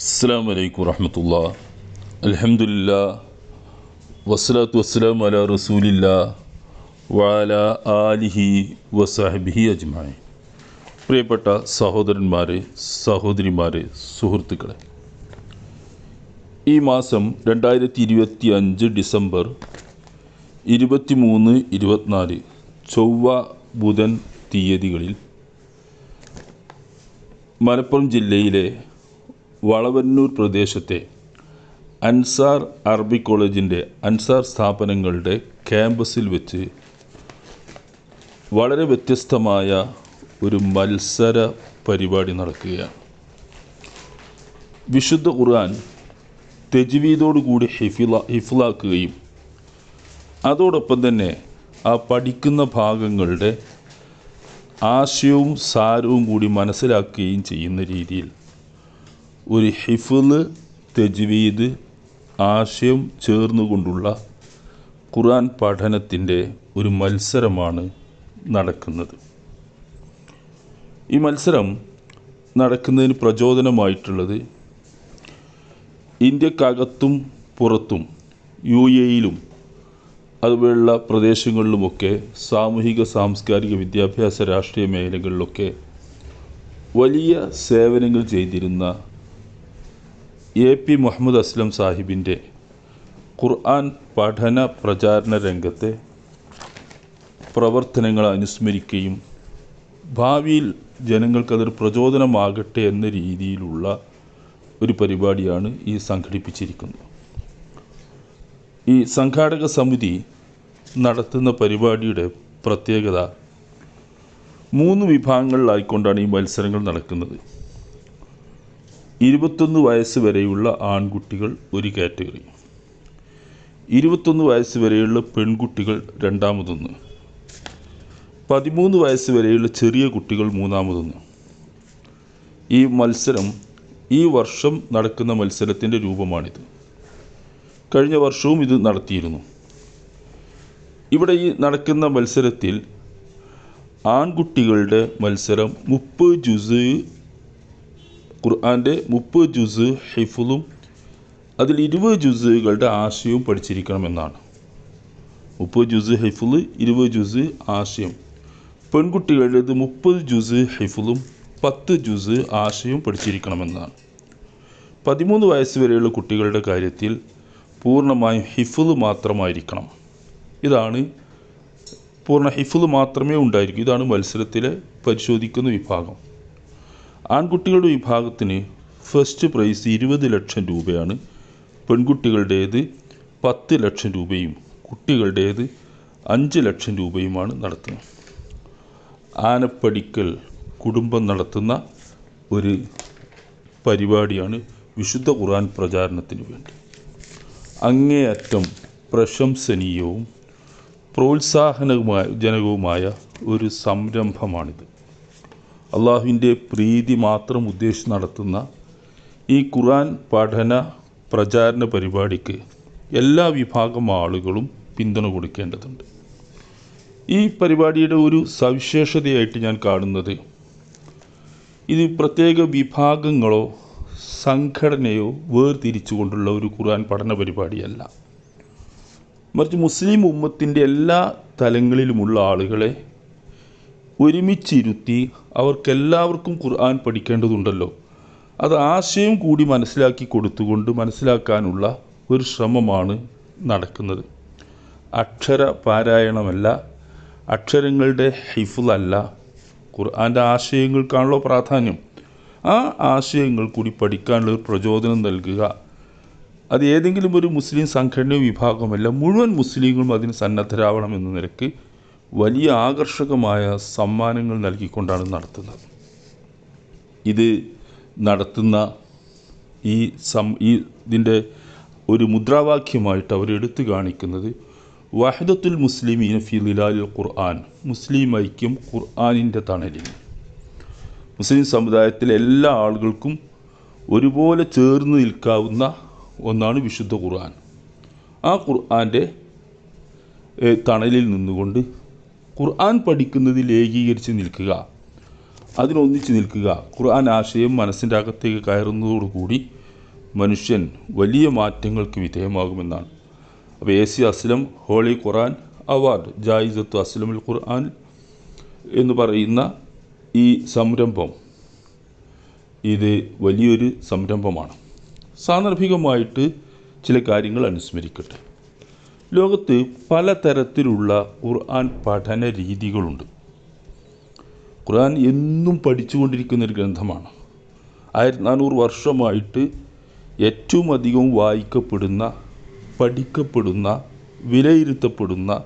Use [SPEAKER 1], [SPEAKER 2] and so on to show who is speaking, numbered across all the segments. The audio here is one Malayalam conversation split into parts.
[SPEAKER 1] അസ്സാം വലൈക്കും വറഹമത്തുള്ള. അലഹമുല്ല വസ്സലാത്തു വസ്സലാം അല റസൂലില്ല. വാല ആലിഹി വസാഹിബിഹി അജ്മായി പ്രിയപ്പെട്ട സഹോദരന്മാരെ സഹോദരിമാരെ സുഹൃത്തുക്കളെ. ഈ മാസം രണ്ടായിരത്തി ഇരുപത്തി അഞ്ച് ഡിസംബർ ഇരുപത്തി മൂന്ന് ഇരുപത്തിനാല് ചൊവ്വ ബുധൻ തീയതികളിൽ മലപ്പുറം ജില്ലയിലെ വളവന്നൂർ പ്രദേശത്തെ അൻസാർ അറബി കോളേജിന്റെ അൻസാർ സ്ഥാപനങ്ങളുടെ ക്യാമ്പസിൽ വെച്ച് വളരെ വ്യത്യസ്തമായ ഒരു മത്സര പരിപാടി നടക്കുകയാണ്. വിശുദ്ധ ഖുർആൻ തെജ്വീദോടുകൂടി ഹിഫില ഹിഫിലാക്കുകയും അതോടൊപ്പം തന്നെ ആ പഠിക്കുന്ന ഭാഗങ്ങളുടെ ആശയവും സാരവും കൂടി മനസ്സിലാക്കുകയും ചെയ്യുന്ന രീതിയിൽ ഒരു ഹിഫ്ള് തെജ്വീദ് ആശയം ചേർന്നുകൊണ്ടുള്ള ഖുർആൻ പഠനത്തിന്റെ ഒരു മത്സരമാണ് നടക്കുന്നത്. ഈ മത്സരം നടക്കുന്നതിന് പ്രചോദനമായിട്ടുള്ളത് ഇന്ത്യക്കകത്തും പുറത്തും യു എയിലും അതുപോലുള്ള പ്രദേശങ്ങളിലുമൊക്കെ സാമൂഹിക സാംസ്കാരിക വിദ്യാഭ്യാസ രാഷ്ട്രീയ മേഖലകളിലൊക്കെ വലിയ സേവനങ്ങൾ ചെയ്തിരുന്ന എ പി മുഹമ്മദ് അസ്ലം സാഹിബിന്റെ ഖുർആൻ പഠന പ്രചാരണ രംഗത്തെ പ്രവർത്തനങ്ങൾ അനുസ്മരിക്കുകയും ഭാവിയിൽ ജനങ്ങൾക്കതൊരു പ്രചോദനമാകട്ടെ എന്ന രീതിയിലുള്ള ഒരു പരിപാടിയാണ് ഈ സംഘടിപ്പിച്ചിരിക്കുന്നത്. ഈ സംഘാടക സമിതി നടത്തുന്ന പരിപാടിയുടെ പ്രത്യേകത മൂന്ന് വിഭാഗങ്ങളിലായിക്കൊണ്ടാണ് ഈ മത്സരങ്ങൾ നടക്കുന്നത്. ഇരുപത്തൊന്ന് വയസ്സ് വരെയുള്ള ആൺകുട്ടികൾ ഒരു കാറ്റഗറി. ഇരുപത്തൊന്ന് വയസ്സ് വരെയുള്ള പെൺകുട്ടികൾ രണ്ടാമതൊന്ന്. പതിമൂന്ന് വയസ്സ് വരെയുള്ള ചെറിയ കുട്ടികൾ മൂന്നാമതൊന്ന്. ഈ മത്സരം ഈ വർഷം നടക്കുന്ന മത്സരത്തിന്റെ രൂപമാണിത്. കഴിഞ്ഞ വർഷവും ഇത് നടത്തിയിരുന്നു. ഇവിടെ ഈ നടക്കുന്ന മത്സരത്തിൽ ആൺകുട്ടികളുടെ മത്സരം മുപ്പത് ജുസ് ഖുർആന്റെ മുപ്പത് ജുസ് ഹിഫുലും അതിൽ ഇരുപത് ജുസുകളുടെ ആശയവും പഠിച്ചിരിക്കണമെന്നാണ്. മുപ്പത് ജുസ് ഹിഫുൽ ഇരുപത് ജുസ് ആശയം. പെൺകുട്ടികളുടേത് മുപ്പത് ജുസ് ഹിഫുലും പത്ത് ജുസ് ആശയവും പഠിച്ചിരിക്കണമെന്നാണ്. പതിമൂന്ന് വയസ്സ് വരെയുള്ള കുട്ടികളുടെ കാര്യത്തിൽ പൂർണമായും ഹിഫുൽ മാത്രമായിരിക്കണം. ഇതാണ് പൂർണ ഹിഫുൽ മാത്രമേ ഉണ്ടായിരിക്കൂ. ഇതാണ് മത്സരത്തിലെ പരിശോധിക്കുന്ന വിഭാഗം. ആൺകുട്ടികളുടെ വിഭാഗത്തിന് ഫസ്റ്റ് പ്രൈസ് ഇരുപത് ലക്ഷം രൂപയാണ്. പെൺകുട്ടികളുടേത് പത്ത് ലക്ഷം രൂപയും കുട്ടികളുടേത് അഞ്ച് ലക്ഷം രൂപയുമാണ് നടത്തുന്നത്. ആനപ്പടിക്കൽ കുടുംബം നടത്തുന്ന ഒരു പരിപാടിയാണ് വിശുദ്ധ ഖുർആൻ പ്രചാരണത്തിന് വേണ്ടി. അങ്ങേയറ്റം പ്രശംസനീയവും പ്രോത്സാഹനവുമായ ജനകവുമായ ഒരു സംരംഭമാണിത്. അള്ളാഹുവിന്റെ പ്രീതി മാത്രം ഉദ്ദേശിച്ച് നടത്തുന്ന ഈ ഖുർആൻ പഠന പ്രചാരണ പരിപാടിക്ക് എല്ലാ വിഭാഗം ആളുകളും പിന്തുണ കൊടുക്കേണ്ടതുണ്ട്. ഈ പരിപാടിയുടെ ഒരു സവിശേഷതയായിട്ട് ഞാൻ കാണുന്നത് ഇത് പ്രത്യേക വിഭാഗങ്ങളോ സംഘടനയോ വേർതിരിച്ചുകൊണ്ടുള്ള ഒരു ഖുർആൻ പഠന പരിപാടിയല്ല. മറിച്ച് മുസ്ലിം ഉമ്മത്തിന്റെ എല്ലാ തലങ്ങളിലുമുള്ള ആളുകളെ ഒരുമിച്ചിരുത്തി അവർക്കെല്ലാവർക്കും ഖുർആൻ പഠിക്കേണ്ടതുണ്ടല്ലോ. അത് ആശയം കൂടി മനസ്സിലാക്കി കൊടുത്തുകൊണ്ട് മനസ്സിലാക്കാനുള്ള ഒരു ശ്രമമാണ് നടക്കുന്നത്. അക്ഷര പാരായണമല്ല അക്ഷരങ്ങളുടെ ഹിഫുലല്ല ഖുർആന്റെ ആശയങ്ങൾക്കാണല്ലോ പ്രാധാന്യം. ആ ആശയങ്ങൾ കൂടി പഠിക്കാനുള്ള ഒരു പ്രചോദനം നൽകുക. അത് ഏതെങ്കിലും ഒരു മുസ്ലിം സംഘടനയോ വിഭാഗമല്ല മുഴുവൻ മുസ്ലിങ്ങളും അതിന് സന്നദ്ധരാവണം എന്ന നിലയ്ക്ക് വലിയ ആകർഷകമായ സമ്മാനങ്ങൾ നൽകിക്കൊണ്ടാണ് നടത്തുന്നത്. ഇത് നടത്തുന്ന ഈ സം ഈ ഇതിന്റെ ഒരു മുദ്രാവാക്യമായിട്ട് അവർ എടുത്തു കാണിക്കുന്നത് വഹദത്തുൽ മുസ്ലിമീൻ ഫി ലിലാലിൽ ഖുർആൻ. മുസ്ലിം ഐക്യം ഖുർആാനിന്റെ തണലിൽ മുസ്ലിം സമുദായത്തിലെ എല്ലാ ആളുകൾക്കും ഒരുപോലെ ചേർന്ന് നിൽക്കാവുന്ന ഒന്നാണ് വിശുദ്ധ ഖുർആൻ. ആ ഖുർആന്റെ തണലിൽ നിന്നുകൊണ്ട് ഖുർആൻ പഠിക്കുന്നതിൽ ഏകീകരിച്ച് നിൽക്കുക. അതിനൊന്നിച്ച് നിൽക്കുക. ഖുർആൻ ആശയം മനസ്സിന്റെ അകത്തേക്ക് കയറുന്നതോടുകൂടി മനുഷ്യൻ വലിയ മാറ്റങ്ങൾക്ക് വിധേയമാകുമെന്നാണ്. അപ്പോൾ A C Aslam holy Quran award ജായിസത്തു അസ്ലമുൽ ഖുർആൻ എന്ന് പറയുന്ന ഈ സംരംഭം ഇത് വലിയൊരു സംരംഭമാണ്. സാന്ദർഭികമായിട്ട് ചില കാര്യങ്ങൾ അനുസ്മരിക്കട്ടെ. ലോകത്ത് പലതരത്തിലുള്ള ഖുർആൻ പഠന രീതികളുണ്ട്. ഖുർആൻ എന്നും പഠിച്ചുകൊണ്ടിരിക്കുന്ന ഒരു ഗ്രന്ഥമാണ്. ആയിരത്തി നാനൂറ് വർഷമായിട്ട് ഏറ്റവും അധികം വായിക്കപ്പെടുന്ന പഠിക്കപ്പെടുന്ന വിലയിരുത്തപ്പെടുന്ന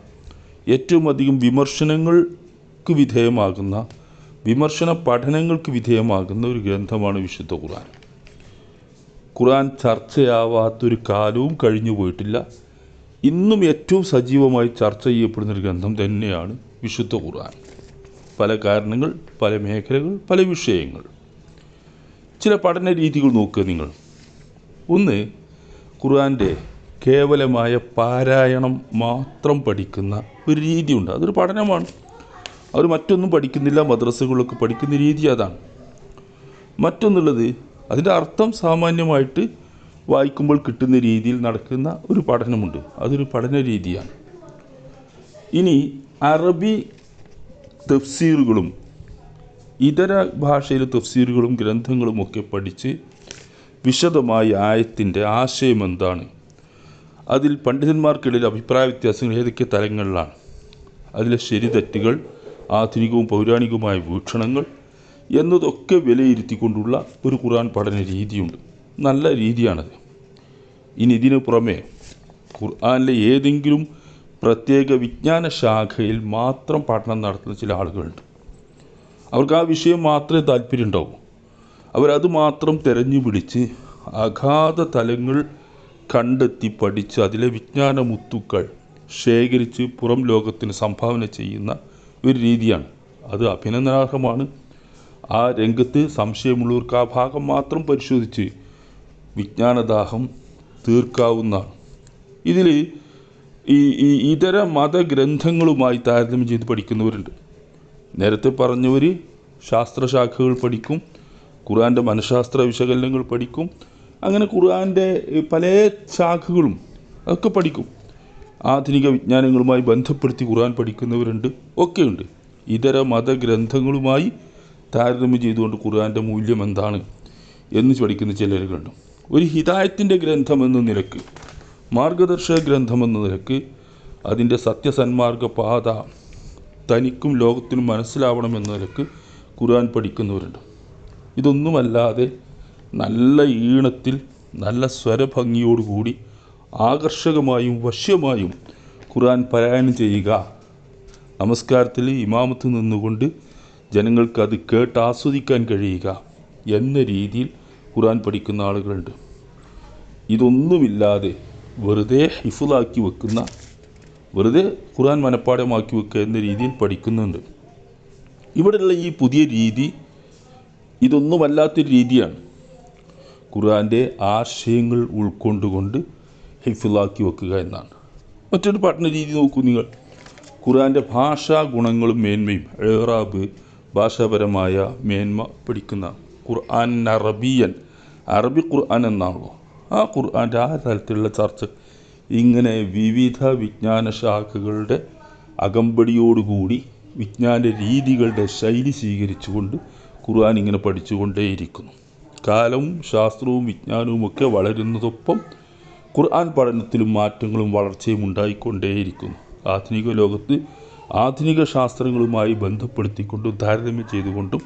[SPEAKER 1] ഏറ്റവും അധികം വിമർശനങ്ങൾക്ക് വിധേയമാകുന്ന വിമർശന പഠനങ്ങൾക്ക് വിധേയമാകുന്ന ഒരു ഗ്രന്ഥമാണ് വിശുദ്ധ ഖുർആൻ. ഖുർആൻ ചർച്ചയാവാത്തൊരു കാലവും കഴിഞ്ഞു പോയിട്ടില്ല ഇന്നും ഏറ്റവും സജീവമായി ചർച്ച ചെയ്യപ്പെടുന്ന ഒരു ഗ്രന്ഥം തന്നെയാണ് വിശുദ്ധ ഖുർആൻ. പല കാരണങ്ങൾ പല മേഖലകൾ പല വിഷയങ്ങൾ. ചില പഠന രീതികൾ നോക്കുക നിങ്ങൾ. ഒന്ന് ഖുർആന്റെ കേവലമായ പാരായണം മാത്രം പഠിക്കുന്ന ഒരു രീതിയുണ്ട്. അതൊരു പഠനമാണ്. അവർ മറ്റൊന്നും പഠിക്കുന്നില്ല മദ്രസകളിലൊക്കെ പഠിക്കുന്ന രീതി അതാണ്. മറ്റൊന്നുള്ളത് അതിന്റെ അർത്ഥം സാമാന്യമായിട്ട് വായിക്കുമ്പോൾ കിട്ടുന്ന രീതിയിൽ നടക്കുന്ന ഒരു പഠനമുണ്ട്. അതൊരു പഠന രീതിയാണ്. ഇനി അറബി തഫ്സീറുകളും ഇതര ഭാഷയിലെ തഫ്സീറുകളും ഗ്രന്ഥങ്ങളും ഒക്കെ പഠിച്ച് വിശദമായി ആയത്തിന്റെ ആശയം എന്താണ്? അതിൽ പണ്ഡിതന്മാർക്കിടയിൽ അഭിപ്രായ വ്യത്യാസങ്ങൾ ഏതൊക്കെ തലങ്ങളിലാണ്? അതിലെ ശരി തെറ്റുകൾ ആധുനികവും പൗരാണികവുമായ വീക്ഷണങ്ങൾ എന്നതൊക്കെ വിലയിരുത്തിക്കൊണ്ടുള്ള ഒരു ഖുർആൻ പഠന രീതിയുണ്ട്. നല്ല രീതിയാണത്. ഇനി ഇതിനു പുറമെ ഖുർആാനിലെ ഏതെങ്കിലും പ്രത്യേക വിജ്ഞാന ശാഖയിൽ മാത്രം പഠനം നടത്തുന്ന ചില ആളുകളുണ്ട്. അവർക്ക് ആ വിഷയം മാത്രമേ താല്പര്യം ഉണ്ടാവൂ അവരത് മാത്രം തിരഞ്ഞു പിടിച്ച് അഗാധ തലങ്ങൾ കണ്ടെത്തി പഠിച്ച് അതിലെ വിജ്ഞാന മുത്തുക്കൾ ശേഖരിച്ച് പുറം ലോകത്തിന് സംഭാവന ചെയ്യുന്ന ഒരു രീതിയാണ്. അത് അഭിനന്ദനാർഹമാണ്. ആ രംഗത്ത് സംശയമുള്ളവർക്ക് ആ ഭാഗം മാത്രം പരിശോധിച്ച് വിജ്ഞാനദാഹം തീർക്കാവുന്നതാണ്. ഇതിൽ ഈ ഇതര മതഗ്രന്ഥങ്ങളുമായി താരതമ്യം ചെയ്ത് പഠിക്കുന്നവരുണ്ട്. നേരത്തെ പറഞ്ഞവർ ശാസ്ത്രശാഖകൾ പഠിക്കും ഖുർആന്റെ മനഃശാസ്ത്ര വിശകലനങ്ങൾ പഠിക്കും അങ്ങനെ ഖുർആന്റെ പല ശാഖകളും അതൊക്കെ പഠിക്കും. ആധുനിക വിജ്ഞാനങ്ങളുമായി ബന്ധപ്പെടുത്തി ഖുർആൻ പഠിക്കുന്നവരുണ്ട് ഒക്കെയുണ്ട്. ഇതര മതഗ്രന്ഥങ്ങളുമായി താരതമ്യം ചെയ്തുകൊണ്ട് ഖുർആന്റെ മൂല്യം എന്താണ് എന്ന് പഠിക്കുന്ന ചിലരുകളുണ്ട്. ഒരു ഹിതായത്തിന്റെ ഗ്രന്ഥമെന്ന നിലയ്ക്ക് മാർഗദർശക ഗ്രന്ഥമെന്ന നിലയ്ക്ക് അതിന്റെ സത്യസന്മാർഗ പാത തനിക്കും ലോകത്തിനും മനസ്സിലാവണമെന്ന നിലയ്ക്ക് ഖുർആൻ പഠിക്കുന്നവരുണ്ട്. ഇതൊന്നുമല്ലാതെ നല്ല ഈണത്തിൽ നല്ല സ്വരഭംഗിയോടുകൂടി ആകർഷകമായും വശ്യമായും ഖുർആൻ പരായണം ചെയ്യുക. നമസ്കാരത്തിൽ ഇമാമത്ത് നിന്നുകൊണ്ട് ജനങ്ങൾക്ക് അത് കേട്ട് ആസ്വദിക്കാൻ കഴിയുക എന്ന രീതിയിൽ ഖുർആൻ പഠിക്കുന്ന ആളുകളുണ്ട്. ഇതൊന്നുമില്ലാതെ വെറുതെ ഹിഫുലാക്കി വെക്കുന്ന വെറുതെ ഖുർആൻ മനഃപ്പാടമാക്കി വെക്കുക എന്ന രീതിയിൽ പഠിക്കുന്നുണ്ട്. ഇവിടെയുള്ള ഈ പുതിയ രീതി ഇതൊന്നുമല്ലാത്തൊരു രീതിയാണ്. ഖുർആന്റെ ആശയങ്ങൾ ഉൾക്കൊണ്ടുകൊണ്ട് ഹിഫുലാക്കി വെക്കുക എന്നാണ്. മറ്റൊരു പഠന രീതി നോക്കൂ നിങ്ങൾ. ഖുർആന്റെ ഭാഷാ ഗുണങ്ങളും മേന്മയും ഏറാബ് ഭാഷാപരമായ മേന്മ പഠിക്കുന്ന ഖുർആൻ അറബിയൻ. അറബി ഖുർആൻ എന്നാണല്ലോ ആ ഖുർആന്റെ ആ തരത്തിലുള്ള ചർച്ച ഇങ്ങനെ വിവിധ വിജ്ഞാന ശാഖകളുടെ അകമ്പടിയോടുകൂടി വിജ്ഞാന രീതികളുടെ ശൈലി സ്വീകരിച്ചുകൊണ്ട് ഖുർആൻ ഇങ്ങനെ പഠിച്ചുകൊണ്ടേയിരിക്കുന്നു. കാലവും ശാസ്ത്രവും വിജ്ഞാനവും ഒക്കെ വളരുന്നതൊപ്പം ഖുർആൻ പഠനത്തിലും മാറ്റങ്ങളും വളർച്ചയും ഉണ്ടായിക്കൊണ്ടേയിരിക്കുന്നു. ആധുനിക ലോകത്ത് ആധുനിക ശാസ്ത്രങ്ങളുമായി ബന്ധപ്പെടുത്തിക്കൊണ്ടും താരതമ്യം ചെയ്തുകൊണ്ടും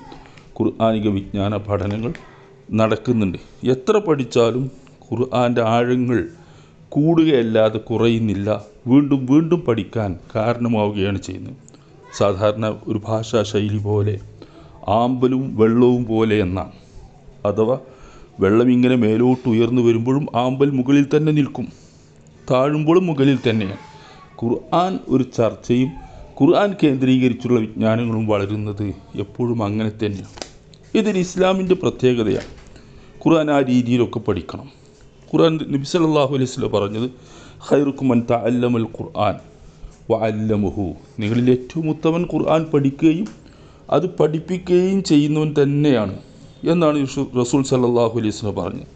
[SPEAKER 1] ഖുർആാനിക വിജ്ഞാന പഠനങ്ങൾ നടക്കുന്നുണ്ട്. എത്ര പഠിച്ചാലും ഖുർആന്റെ ആഴങ്ങൾ കൂടുകയല്ലാതെ കുറയുന്നില്ല. വീണ്ടും വീണ്ടും പഠിക്കാൻ കാരണമാവുകയാണ് ചെയ്യുന്നത്. സാധാരണ ഒരു ഭാഷാ ശൈലി പോലെ ആമ്പലും വെള്ളവും പോലെ എന്നാണ് അഥവാ വെള്ളം ഇങ്ങനെ മേലോട്ട് ഉയർന്നു വരുമ്പോഴും ആമ്പൽ മുകളിൽ തന്നെ നിൽക്കും. താഴുമ്പോഴും മുകളിൽ തന്നെയാണ്. ഖുർആൻ ഒരു ചർച്ചയും ഖുർആൻ കേന്ദ്രീകരിച്ചുള്ള വിജ്ഞാനങ്ങളും വളരുന്നത് എപ്പോഴും അങ്ങനെ തന്നെയാണ്. ഇതൊരു ഇസ്ലാമിന്റെ പ്രത്യേകതയാണ്. ഖുർആൻ ആ രീതിയിലൊക്കെ പഠിക്കണം. ഖുർആൻ നബി സല്ലല്ലാഹു അലൈഹി വസല്ലം പറഞ്ഞത് ഖൈറുക്കുമൻ തഅല്ലമൽ ഖുർആൻ വ അല്ലമുഹു നിങ്ങളിൽ ഏറ്റവും ഉത്തമൻ ഖുർആൻ പഠിക്കുകയും അത് പഠിപ്പിക്കുകയും ചെയ്യുന്നവൻ തന്നെയാണ് എന്നാണ് റസൂൽ സല്ലാഹു അലൈഹി വസല്ലം പറഞ്ഞത്.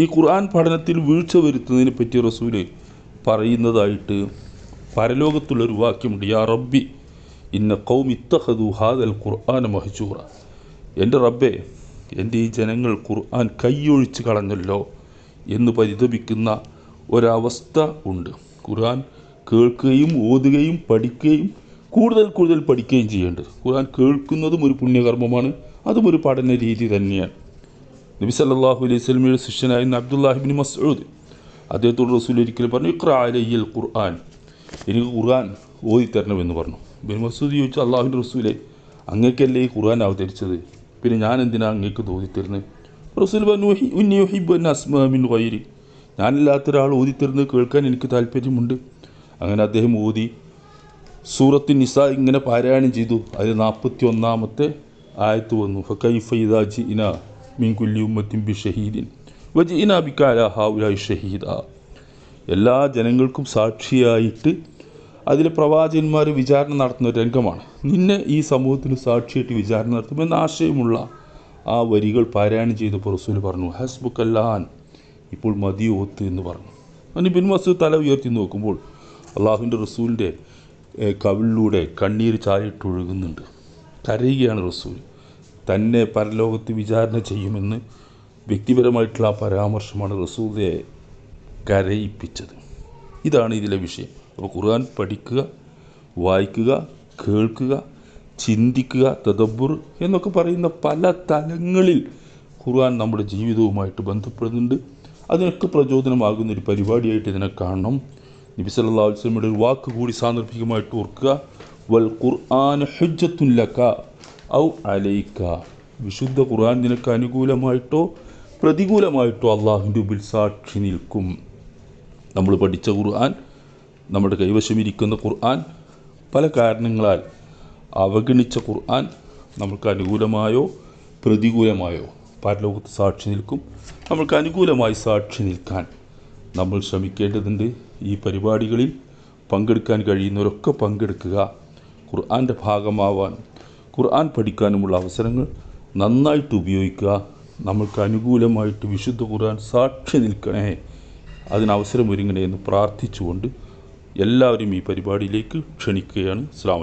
[SPEAKER 1] ഈ ഖുർആൻ പഠനത്തിൽ വീഴ്ച വരുത്തുന്നതിനെ പറ്റി റസൂൽ പറയുന്നതായിട്ട് പരലോകത്തുള്ളൊരു വാക്യമുണ്ട് യാ റബ്ബി ഇന്ന കൗം ഇത്തഹദു ഹാദൽ ഖുർആൻ മഹജൂറ. എന്റെ റബ്ബെ എന്റെ ഈ ജനങ്ങൾ ഖുർആൻ കൈയൊഴിച്ച് കളഞ്ഞല്ലോ എന്ന് പരിതപിക്കുന്ന ഒരവസ്ഥ ഉണ്ട്. ഖുർആൻ കേൾക്കുകയും ഓതുകയും പഠിക്കുകയും കൂടുതൽ കൂടുതൽ പഠിക്കുകയും ചെയ്യേണ്ടത്. ഖുർആൻ കേൾക്കുന്നതും ഒരു പുണ്യകർമ്മമാണ് അതും ഒരു പഠന രീതി തന്നെയാണ്. നബി സല്ലാഹു അലൈഹി സ്വലമിയുടെ ശിഷ്യനായിരുന്ന അബ്ദുല്ലാഹിബിൻ മസ്ഊദ് അദ്ദേഹത്തോട് റസൂൽ ഒരിക്കലും പറഞ്ഞു ഇക്ര അലയ്യൽ ഖുർആൻ. എനിക്ക് ഖുർആൻ ഓതിത്തരണമെന്ന് പറഞ്ഞു. ബിൻ മസൂദ് ചോദിച്ചു അള്ളാഹുവിന്റെ റസൂലെ അങ്ങക്കല്ലേ ഈ ഖുർആൻ അവതരിച്ചത്? പിന്നെ ഞാൻ എന്തിനാ അങ്ങേക്ക് തോന്നിത്തരുന്നത് റസൂൽ പറഞ്ഞു "ഉഹി- ഉന്നി മിൻ ഗൈരി ഞാനില്ലാത്ത ഒരാൾ ഓതിത്തരുന്നത് കേൾക്കാൻ എനിക്ക് താല്പര്യമുണ്ട്. അങ്ങനെ അദ്ദേഹം ഓതി. സൂറത്ത് നിസ ഇങ്ങനെ പാരായണം ചെയ്തു. അതിൽ നാൽപ്പത്തി ഒന്നാമത്തെ ആയത്ത് വന്നു. മിൻ കുല്ലി ഉമ്മത്തിൻ ഷഹീദിൻ വജിഇന ബിക അലാ ഹൗലായി ഷഹീദ. എല്ലാ ജനങ്ങൾക്കും സാക്ഷിയായിട്ട് അതിലെ പ്രവാചകന്മാർ വിചാരണ നടത്തുന്ന ഒരു രംഗമാണ്. നിന്നെ ഈ സമൂഹത്തിന് സാക്ഷിയായിട്ട് വിചാരണ നടത്തുമെന്ന ആശയമുള്ള ആ വരികൾ പാരായണം ചെയ്തപ്പോൾ റസൂൽ പറഞ്ഞു ഹസ്ബുക്കല്ലാൻ ഇപ്പോൾ മതി ഓത്ത് എന്ന് പറഞ്ഞു. അതിന് ബിൻ മസൂദ് തല ഉയർത്തി നോക്കുമ്പോൾ അള്ളാഹുവിന്റെ റസൂലിന്റെ കവിളിലൂടെ കണ്ണീര് ചാരിട്ടൊഴുകുന്നുണ്ട് കരയുകയാണ് റസൂൽ തന്നെ പരലോകത്ത് വിചാരണ ചെയ്യുമെന്ന് വ്യക്തിപരമായിട്ടുള്ള പരാമർശമാണ് റസൂലെ കരയിപ്പിച്ചത്. ഇതാണ് ഇതിലെ വിഷയം. അപ്പോൾ ഖുർആൻ പഠിക്കുക വായിക്കുക കേൾക്കുക ചിന്തിക്കുക തദബ്ബുർ എന്നൊക്കെ പറയുന്ന പല തലങ്ങളിൽ ഖുർആൻ നമ്മുടെ ജീവിതവുമായിട്ട് ബന്ധപ്പെടുന്നുണ്ട്. അതിനൊക്കെ പ്രചോദനമാകുന്ന ഒരു പരിപാടിയായിട്ട് ഇതിനെ കാണണം. നബി സല്ലല്ലാഹു അലൈഹി വസല്ലമയുടെ ഒരു വാക്ക് കൂടി സാന്ദർഭികമായിട്ട് ഓർക്കുക. വൽ ഖുർആൻ ലക ഔ അലൈക. വിശുദ്ധ ഖുർആൻ നിനക്ക് അനുകൂലമായിട്ടോ പ്രതികൂലമായിട്ടോ അള്ളാഹുവിന്റെ മുമ്പിൽ സാക്ഷി നിൽക്കും. നമ്മൾ പഠിച്ച ഖുർആൻ നമ്മുടെ കൈവശമിരിക്കുന്ന ഖുർആൻ പല കാരണങ്ങളാൽ അവഗണിച്ച ഖുർആൻ നമുക്ക് അനുകൂലമായോ പ്രതികൂലമായോ? പരലോകത്ത് സാക്ഷി നിൽക്കും. നമ്മൾക്ക് അനുകൂലമായി സാക്ഷി നിൽക്കാൻ നമ്മൾ ശ്രമിക്കേണ്ടതുണ്ട്. ഈ പരിപാടികളിൽ പങ്കെടുക്കാൻ കഴിയുന്നവരൊക്കെ പങ്കെടുക്കുക. ഖുർആന്റെ ഭാഗമാവാൻ ഖുർആൻ പഠിക്കാനുമുള്ള അവസരങ്ങൾ നന്നായിട്ട് ഉപയോഗിക്കുക. നമ്മൾക്ക് അനുകൂലമായിട്ട് വിശുദ്ധ ഖുർആൻ സാക്ഷി നിൽക്കണേ. അതിനവസരമൊരുങ്ങണേ എന്ന് പ്രാർത്ഥിച്ചുകൊണ്ട് എല്ലാവരും ഈ പരിപാടിയിലേക്ക് ക്ഷണിക്കുകയാണ്. അസ്സാം